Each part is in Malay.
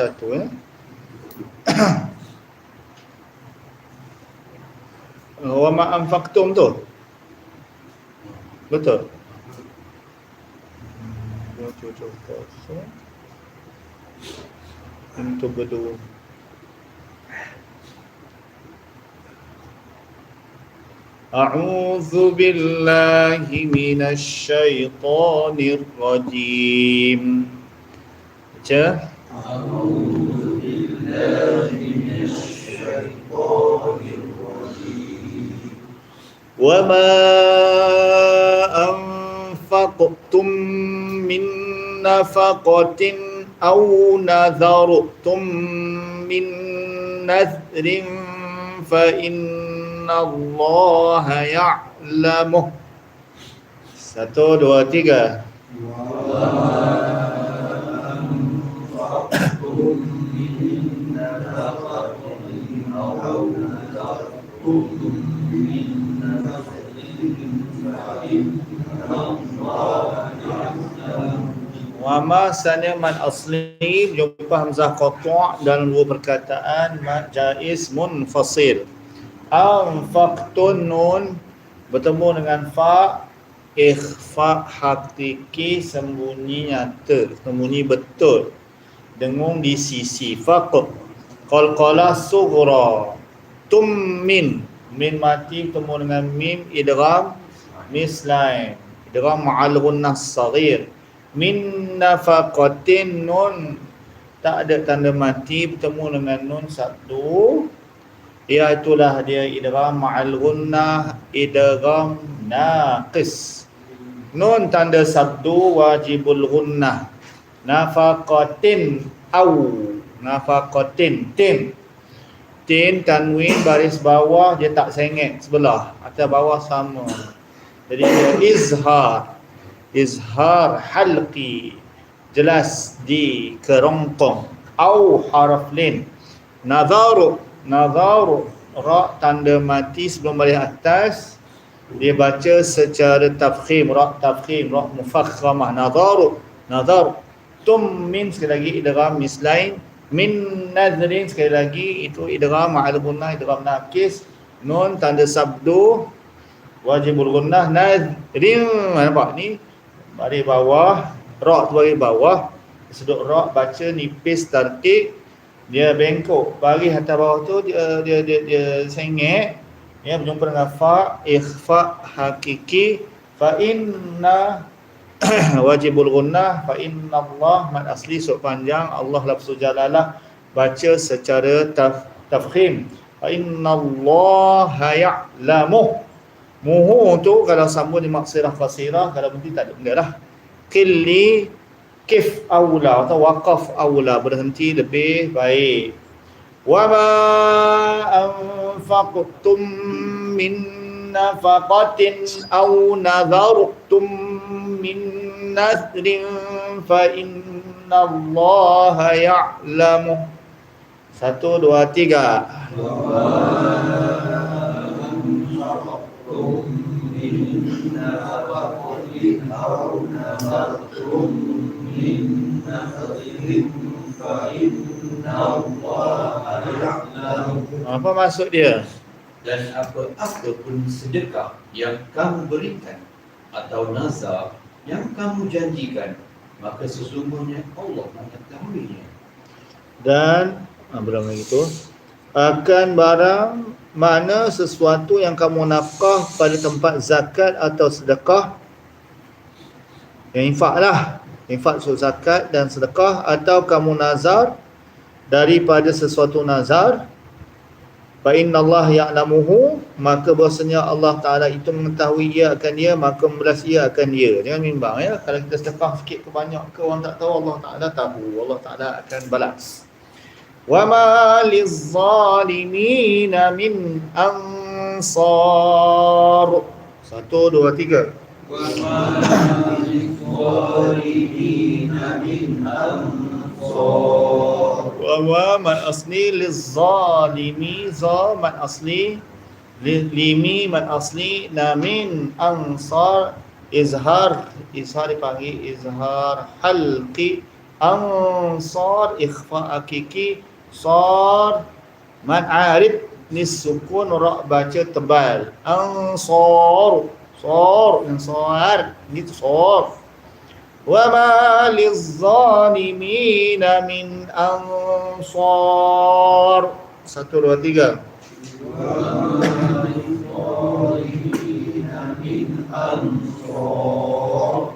وسط و wama anfaqtum tu betul untuk berdua أعوذ بالله من الشيطان الرجيم baca جاء وما أنفقتم من نفقة أو نذرتم من نذر فإن الله يعلمه Satu, dua, tiga. Wama sana man asli jumpa hamzah qata' dalam dua perkataan mad jaiz munfasil. Anfaqtun nun bertemu dengan fa ikhfa hakiki sembunyi nyata, sembunyi betul. Dengung di sisi faq. Qalqala sughra. Tum min. Min mati bertemu dengan mim idgham mislain. Idgham ma'al gunnah saghir. Min nafaqatin nun. Tak ada tanda mati bertemu dengan nun satu. Iaitulah dia idgham ma'al gunnah idgham naqis. Nun tanda sabdu wajibul gunnah nafaqatin au. Nafaqatin tin tin tanwin baris bawah dia tak sengit sebelah. Atas bawah sama. Jadi dia izhar. Izhar halqi. Jelas di kerongkong. Au harf lin. Nazaru. Nazaru. Ra tanda mati sebelum balik atas. Dia baca secara tafkhim. Ra tafkhim. Ra mufakhamah. Nazaru. Nazar tum min sekali lagi idgham mislain min nazrin sekali lagi itu idgham ma'al gunnah idgham nakis nun tanda sabdu wajibul gunnah nazrin. Nampak ni? Baris bawah ra tu baris bawah. Sudut ra baca nipis tertib dia bengkok baris atas bawah tu dia dia dia, dia sengit. Ya berjumpa dengan fa ikhfa hakiki. Fa inna wajibul gunnah fa inna Allah mad asli sub panjang Allah lafzu jalalah baca secara taf, tafkhim fa inna Allah ya'lamu Muhu tu kalau sambung di maksirah fasirah kalau berhenti tak ada benda lah. Qilli kif awla atau waqaf awla berhenti lebih baik. Wa ma anfaqtum min nafaqatin aw nadhartum nadrin fa inna Allah ya'lamu. Satu, dua, tiga. Apa maksud dia? dan apa-apa pun sedekah yang kamu berikan atau nazar yang kamu janjikan maka sesungguhnya Allah mengetahuinya. Dan ah, berapa lagi tu? Akan barang mana sesuatu yang kamu nafkah pada tempat zakat atau sedekah? Yang infak lah. Infak so zakat dan sedekah atau kamu nazar daripada sesuatu nazar fa inna Allah ya'lamuhu maka bahasanya Allah Taala itu mengetahui ia akan dia maka membalas ia akan dia. Jangan bimbang ya. Kalau kita sedekah sikit ke banyak ke orang tak tahu Allah Taala tahu. Allah Taala akan balas. Wa ma lizzalimin min ansar. Satu dua tiga. Wa ma man asli lizzalimi za man asli li- limi man asli na min ansar izhar izhar dipanggil izhar halqi ansar ikhfa hakiki sar man arif nis sukun ra baca tebal ansar sar yang sar gitu ma lizzalimin min ansar satu dua tiga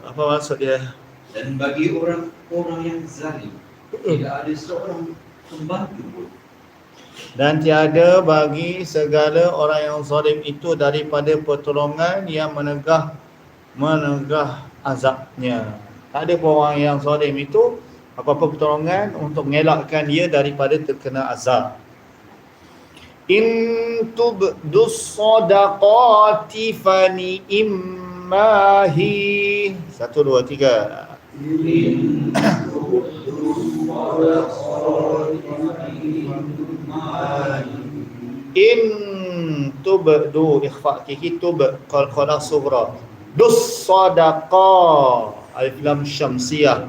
apa maksud dia Dan bagi orang-orang yang zalim, tidak ada seorang pembantu pun. dan tiada bagi segala orang yang zalim itu daripada pertolongan yang menegah menegah azabnya. Tak ada pun orang yang zalim itu apa-apa pertolongan untuk mengelakkan dia daripada terkena azab. In tubdus sadaqati fani immahi. Satu, dua, tiga. In tubdu ikhfa kiki tub qal qala sughra. Dus sadaqa alif lam syamsiyah.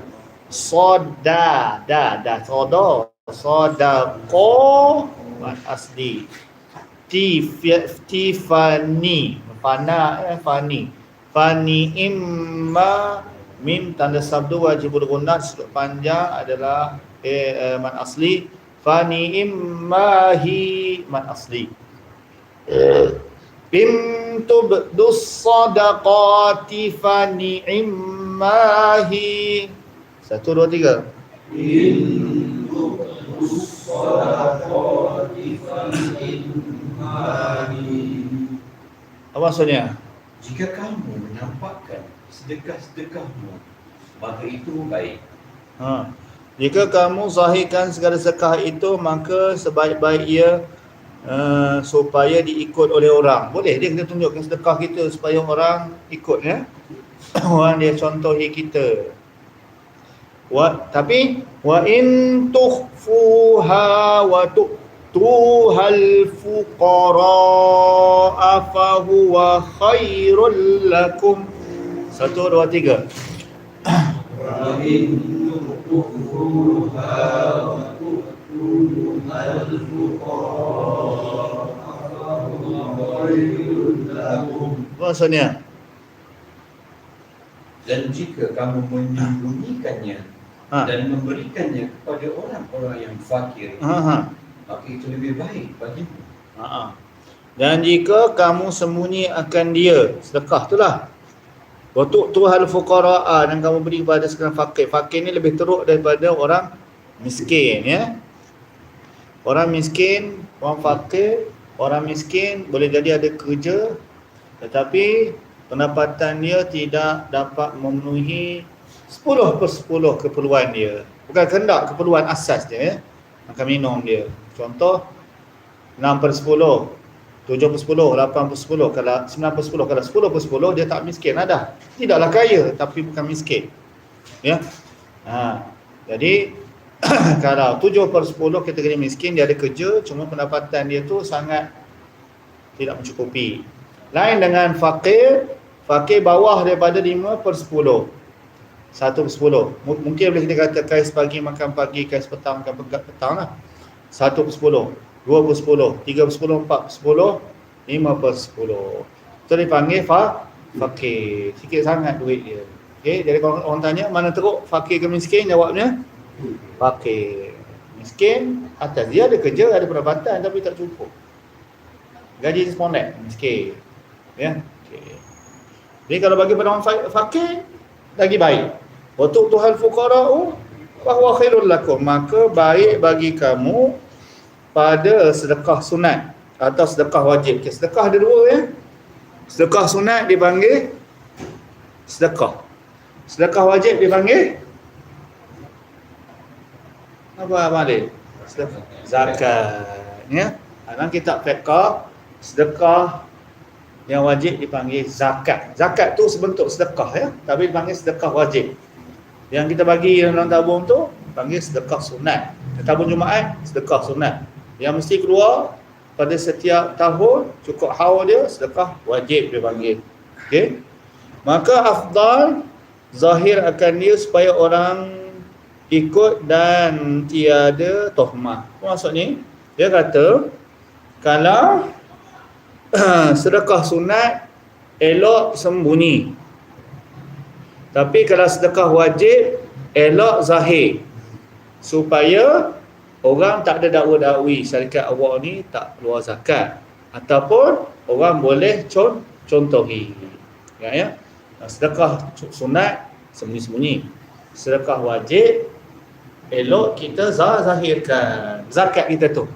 Sada da da sada sadaqa mat asli. Tif tifani fana eh fani. Fani imma mim tanda sabdu wajibul gunat sudut panjang adalah eh, eh, mat asli fani immahi mat asli in tubdus sadaqati fani immahi satu dua tiga apa maksudnya Jika kamu menampakkan sedekah-sedekahmu, maka itu baik. Ha. Jika kamu zahirkan segala sedekah itu maka sebaik-baik ia uh, supaya diikut oleh orang. Boleh dia kita tunjukkan sedekah kita supaya orang ikut ya. orang dia contohi kita. Wa tapi wa in tukhfuha wa tu'tuhal fuqara fa huwa khairul lakum. Satu, dua, tiga. Apa maksudnya? Dan jika kamu menyembunyikannya Ha. dan memberikannya kepada orang-orang yang fakir, Ha, ha. maka itu lebih baik bagimu. Ha, ha. Dan jika kamu sembunyi akan dia, sedekah tu lah. Waktu tu hal fuqara'a dan kamu beri kepada sekarang fakir. Fakir ni lebih teruk daripada orang miskin ya. Orang miskin, orang fakir, orang miskin boleh jadi ada kerja tetapi pendapatan dia tidak dapat memenuhi 10 per 10 keperluan dia. Bukan kehendak, keperluan asas dia ya. Makan minum dia. Contoh 6 per 10 7 per 10, 8 per 10 Kalau 9 per 10, kalau 10 per 10 Dia tak miskin lah dah Tidaklah kaya Tapi bukan miskin Ya ha. Jadi Kalau 7 per 10 kategori miskin Dia ada kerja Cuma pendapatan dia tu sangat Tidak mencukupi Lain dengan fakir Fakir bawah daripada 5 per 10 1 per 10 M- Mungkin boleh kita kata Kais pagi makan pagi Kais petang makan petang lah 1 per 10 2 per 10, 3 per 10, 4 per 10, 5 per 10. Itu dipanggil fa, fakir. Sikit sangat duit dia. Okay, jadi kalau orang tanya mana teruk fakir ke miskin, jawabnya fakir. Miskin, atas dia ada kerja, ada pendapatan tapi tak cukup. Gaji disponet, miskin. Ya, okay. Jadi kalau bagi pada orang fa- fakir, lagi baik. Untuk Tuhan fukara'u, bahwa khairul lakum. Maka baik bagi kamu pada sedekah sunat atau sedekah wajib. Okay, sedekah ada dua ya. Sedekah sunat dipanggil sedekah. Sedekah wajib dipanggil apa Amalil? Sedekah zakat. Ya. Dalam kitab fiqh sedekah yang wajib dipanggil zakat. Zakat tu sebentuk sedekah ya, tapi dipanggil sedekah wajib. Yang kita bagi dalam tabung tu panggil sedekah sunat. Tabung Jumaat sedekah sunat yang mesti keluar pada setiap tahun cukup haul dia sedekah wajib dia panggil. Okey. Maka afdal zahir akan dia supaya orang ikut dan tiada tohmah. Maksud ni? Dia kata kalau sedekah sunat elok sembunyi. Tapi kalau sedekah wajib elok zahir. Supaya orang tak ada dakwa-dakwi syarikat awak ni tak keluar zakat ataupun orang boleh con contohi. Ya ya. Sedekah sunat sembunyi-sembunyi. Sedekah wajib elok kita zahirkan zakat kita tu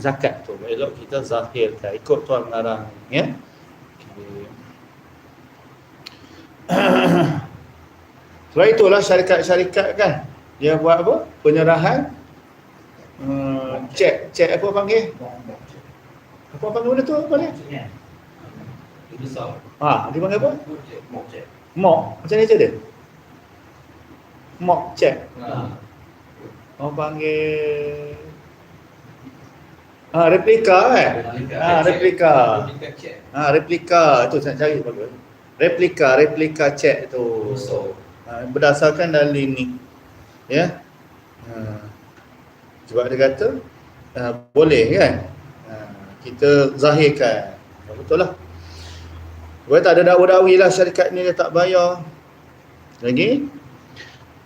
zakat tu. Elok kita zahirkan ikut tuan mengarang ya. Okay. sebab itulah syarikat-syarikat kan dia buat apa? Penyerahan uh, cek cek apa panggil? Apa panggil benda tu apa ni besar ha dia panggil apa? Mock check mock macam ni je dia? Mock check ha. Orang panggil Ah replika kan? Ah replika. Ah replika itu saya cari bagus. Replika, replika check tu. berdasarkan dalil ni. Ya. Ha. Sebab dia kata ah, boleh kan? Ah, kita zahirkan. Betul lah. Boleh tak ada dakwa-dakwi lah syarikat ni dia tak bayar. Lagi?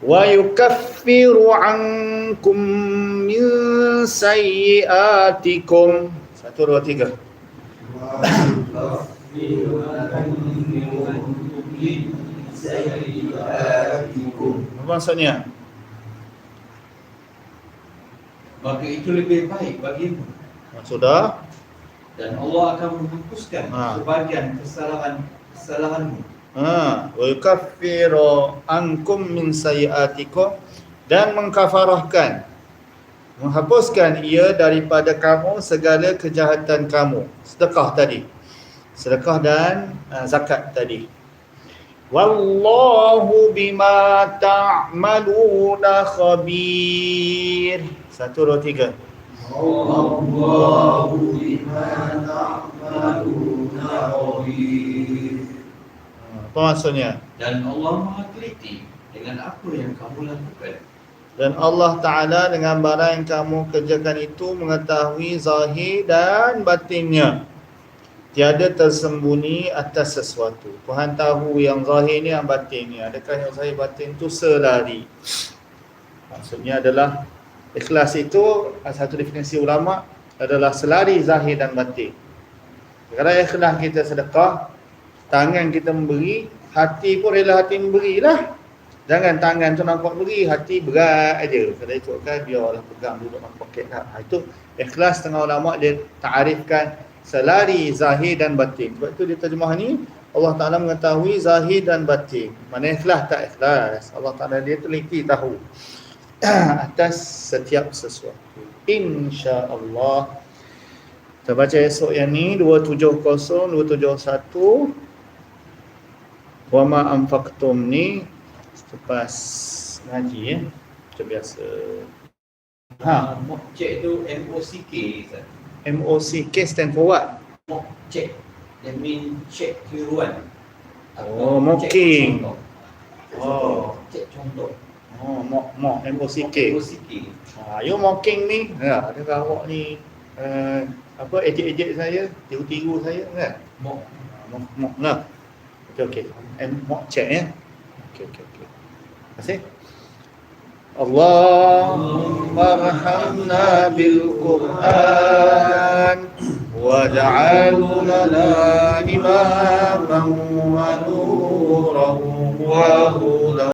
Wa yukaffiru ankum min sayyiatikum. Satu dua tiga. Apa maksudnya? Maka itu lebih baik bagimu. Sudah dan Allah akan menghapuskan Ha. sebagian kesalahan kesalahanmu ha wa yukaffiru ankum min sayyiatikum dan mengkafarahkan menghapuskan ia daripada kamu segala kejahatan kamu. Sedekah tadi. Sedekah dan uh, zakat tadi. Wallahu bima ta'maluna khabir. Satu dua tiga. Allahu bima ta'maluna khabir apa maksudnya? Dan Allah Maha teliti dengan apa yang kamu lakukan. Dan Allah Ta'ala dengan barang yang kamu kerjakan itu mengetahui zahir dan batinnya. Tiada tersembunyi atas sesuatu. Tuhan tahu yang zahir ni yang batin ni. Adakah yang zahir batin tu selari? Maksudnya adalah ikhlas itu satu definisi ulama adalah selari zahir dan batin. Kalau ikhlas kita sedekah tangan kita memberi hati pun rela hati memberilah Jangan tangan tu nampak beri, hati berat aja. Kalau ikutkan biarlah pegang duduk dalam poket lah. Ha, itu ikhlas tengah ulama dia ta'arifkan selari zahir dan batin. Sebab itu dia terjemah ni Allah Taala mengetahui zahir dan batin. Mana ikhlas tak ikhlas. Allah Taala dia teliti tahu atas setiap sesuatu. Insya-Allah. Kita baca esok yang ni 270 271 wa ma anfaqtum ni selepas ngaji ya? Macam biasa. Ha. Mock check tu MOCK Ustaz. MOCK stand for what? Mock check. That mean check tiruan Oh, mocking. Oh. check contoh oh mock mock MOCK MOCK ha you mocking ni. Ya adakah awak ni uh, apa ejek-ejek saya tiru-tiru saya kan? Mock mock mock lah okey okey and mock check ya okey okey okey terima kasih اللهم ارحمنا بالقرآن واجعل لنا إماما ونورا وهدى